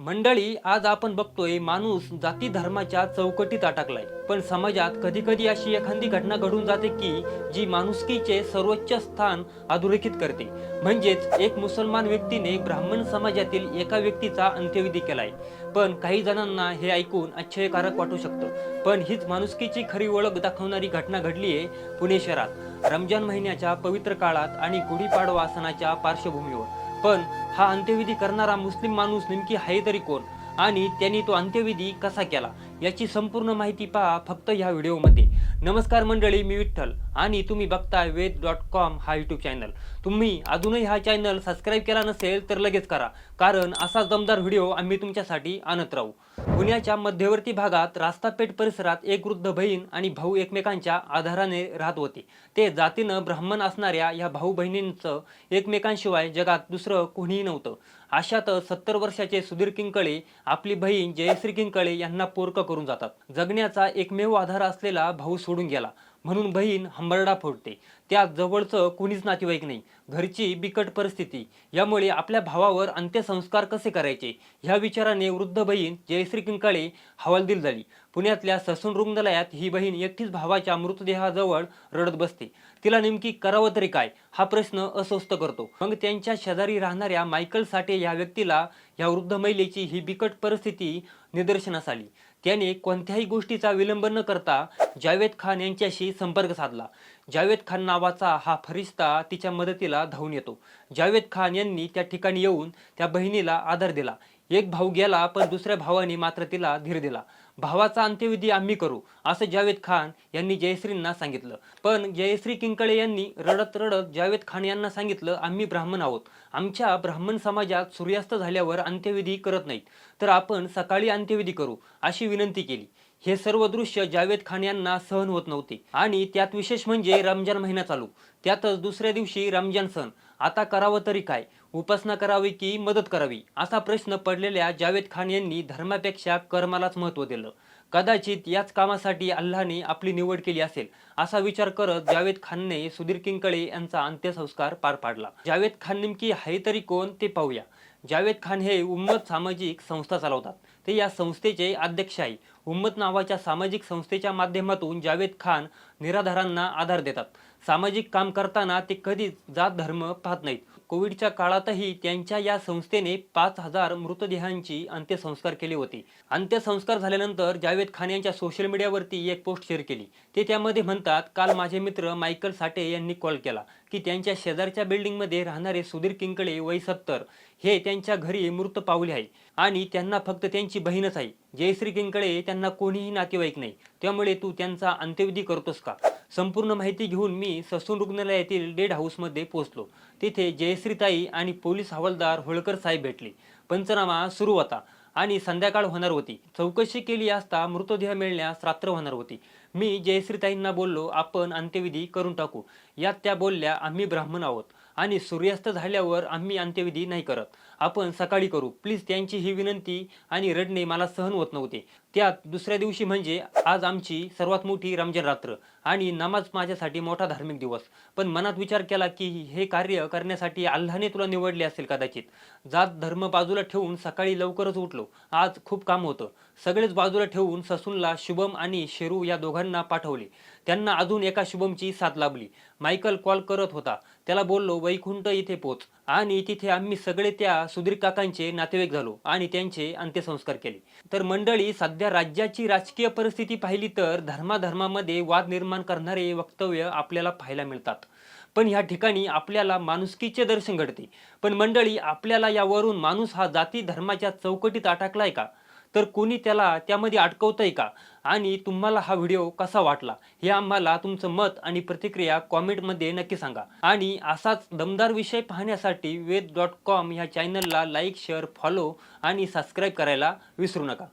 मंडळी आज आपण बघतोय माणूस जाती धर्माच्या चौकटीत अटकलाय. पण समाजात कधी कधी अशी एखादी घटना घडून जाते की जी माणुसकीचे सर्वोच्च स्थान अधोरेखित करते. म्हणजेच एक मुसलमान व्यक्तीने ब्राह्मण समाजातील एका व्यक्तीचा अंत्यविधी केलाय. पण काही जणांना हे ऐकून आश्चर्यकारक वाटू शकतं. पण हीच माणुसकीची खरी ओळख दाखवणारी घटना घडली आहे पुणे शहरात. रमजान महिन्याच्या पवित्र काळात आणि गुढीपाडवा सणाच्या पार्श्वभूमीवर. पण हा अंत्यविधी करणारा मुस्लिम माणूस नेमकी आहे तरी कोण? आणि त्यांनी तो अंत्यविधी कसा केला? याची संपूर्ण माहिती पहा फक्त ह्या व्हिडिओमध्ये. नमस्कार मंडळी मी विठ्ठल आणि तुम्ही बघताय वेद डॉट कॉम हा यूट्यूब चॅनल तुम्ही अजूनही हा चॅनल सबस्क्राईब केला नसेल तर लगेच करा कारण असा दमदार व्हिडिओ आम्ही तुमच्यासाठी आणत राहू. पुण्याच्या मध्यवर्ती भागात रास्तापेठ परिसरात एक वृद्ध बहीण आणि भाऊ एकमेकांच्या आधाराने राहत होते. ते जातीनं ब्राह्मण असणाऱ्या या भाऊ बहिणींचं एकमेकांशिवाय जगात दुसरं कोणीही नव्हतं. अशातच सत्तर वर्षाचे सुधीर किंकळे आपली बहीण जयश्री किंकळे यांना पोरक करून जातात. जगण्याचा एकमेव आधार असलेला भाऊ सोडून गेला. म्हणून बहीण हंबरडा फोडते. त्या जवळचं कोणीच नातेवाईक नाही. घरची बिकट परिस्थिती. यामुळे आपल्या भावावर अंत्यसंस्कार कसे करायचे? ह्या विचाराने वृद्ध बहीण जयश्री किंकाळे हवालदिल झाली. पुण्यातल्या ससून रुग्णालयात ही बहीण एकटीच भावाच्या मृतदेहाजवळ रडत बसते. तिला नेमकी करावं तरी काय? हा प्रश्न अस्वस्थ करतो. मग त्यांच्या शेजारी राहणाऱ्या मायकल साठे या व्यक्तीला या वृद्ध महिलेची ही बिकट परिस्थिती निदर्शनास आली. त्याने कोणत्याही गोष्टीचा विलंब न करता जावेद खान यांच्याशी संपर्क साधला. जावेद खान नावाचा हा फरिश्ता तिच्या मदतीला धावून येतो. जावेद खान यांनी त्या ठिकाणी येऊन त्या बहिणीला आधार दिला. एक भाऊ गेला पण दुसऱ्या भावाने मात्र तिला धीर दिला. भावाचा अंत्यविधी आम्ही करू असं जावेद खान यांनी जयश्रींना सांगितलं. पण जयश्री किंकळे यांनी रडत रडत जावेद खान यांना सांगितलं आम्ही ब्राह्मण आहोत. आमच्या ब्राह्मण समाजात सूर्यास्त झाल्यावर अंत्यविधी करत नाहीत. तर आपण सकाळी अंत्यविधी करू अशी विनंती केली. हे सर्व दृश्य जावेद खान यांना सहन होत नव्हते. आणि त्यात विशेष म्हणजे रमजान महिना चालू. त्यातच दुसऱ्या दिवशी रमजान सण. आता करावं तरी काय? उपासना करावी की मदत करावी? असा प्रश्न पडलेल्या जावेद खान यांनी धर्मापेक्षा कर्मालाच महत्त्व दिलं. कदाचित याच कामासाठी अल्लाने आपली निवड केली असेल असा विचार करत जावेद खानने सुधीर किंकळे यांचा अंत्यसंस्कार पार पाडला. जावेद खान नेमकी आहे तरी कोण ते पाहूया. जावेद खान हे उम्मत सामाजिक संस्था चालवतात. ते या संस्थेचे अध्यक्ष आहे. उम्मत नावाच्या सामाजिक संस्थेच्या माध्यमातून जावेद खान निराधारांना आधार देतात. सामाजिक काम करताना ते कधीच जात धर्म पाहत नाहीत. कोविडच्या काळातही त्यांच्या या संस्थेने पाच हजार मृतदेहांची अंत्यसंस्कार केले होते. अंत्यसंस्कार झाल्यानंतर जावेद खान यांच्या सोशल मीडियावरती एक पोस्ट शेअर केली. ते त्यामध्ये म्हणतात काल माझे मित्र मायकल साठे यांनी कॉल केला की त्यांच्या शेजारच्या बिल्डिंगमध्ये राहणारे सुधीर किंकळे वय सत्तर. हे त्यांच्या घरी मृत पावले आहे. आणि त्यांना फक्त त्यांची बहीणच आहे. जयश्री किंकळे त्यांना कोणीही नातेवाईक नाही. त्यामुळे तू त्यांचा अंत्यविधी करतोस का? संपूर्ण माहिती घेऊन मी ससून रुग्णालयातील डेड हाऊसमध्ये पोहोचलो. तिथे जयश्रीताई आणि पोलीस हवालदार होळकर साहेब भेटले. पंचनामा सुरू होता. आणि संध्याकाळ होणार होती. चौकशी केली असता मृतदेह मिळण्यास रात्र होणार होती. मी जयश्रीताईंना बोललो आपण अंत्यविधी करून टाकू. यात त्या बोलल्या आम्ही ब्राह्मण आहोत आणि सूर्यास्त झाल्यावर आम्ही अंत्यविधी नाही करत. आपण सकाळी करू. प्लीज त्यांची ही विनंती आणि रडणे मला सहन होत नव्हते. त्यात दुसऱ्या दिवशी म्हणजे आज आमची सर्वात मोठी रमजान रात्र आणि नमाज माझ्यासाठी मोठा धार्मिक दिवस. पण मनात विचार केला की हे कार्य करण्यासाठी अल्लाने तुला निवडले असेल कदाचित. जात धर्म बाजूला ठेवून सकाळी लवकरच उठलो. आज खूप काम होतं. सगळेच बाजूला ठेवून ससूनला शुभम आणि शेरू या दोघांना पाठवले. त्यांना अजून एका शुभमची साथ लाभली. मायकल कॉल करत होता. त्याला बोललो वैकुंठ इथे पोच. आणि तिथे आम्ही सगळे त्या सुधीर काकांचे नातेवाईक झालो आणि त्यांचे अंत्यसंस्कार केले. तर मंडळी सध्या राज्याची राजकीय परिस्थिती पाहिली तर धर्माधर्मामध्ये वाद निर्माण करणारे वक्तव्य आपल्याला पाहायला मिळतात. पण ह्या ठिकाणी आपल्याला माणुसकीचे दर्शन घडते. पण मंडळी आपल्याला यावरून माणूस हा जाती धर्माच्या चौकटीत अटकलाय का? तर कोणी त्याला त्यामध्ये अडकवतंय का? आणि तुम्हाला हा व्हिडिओ कसा वाटला? हे आम्हाला तुमचं मत आणि प्रतिक्रिया कॉमेंटमध्ये नक्की सांगा. आणि असाच दमदार विषय पाहण्यासाठी वेद डॉट कॉम ह्या चॅनलला लाईक शेअर फॉलो आणि सबस्क्राईब करायला विसरू नका.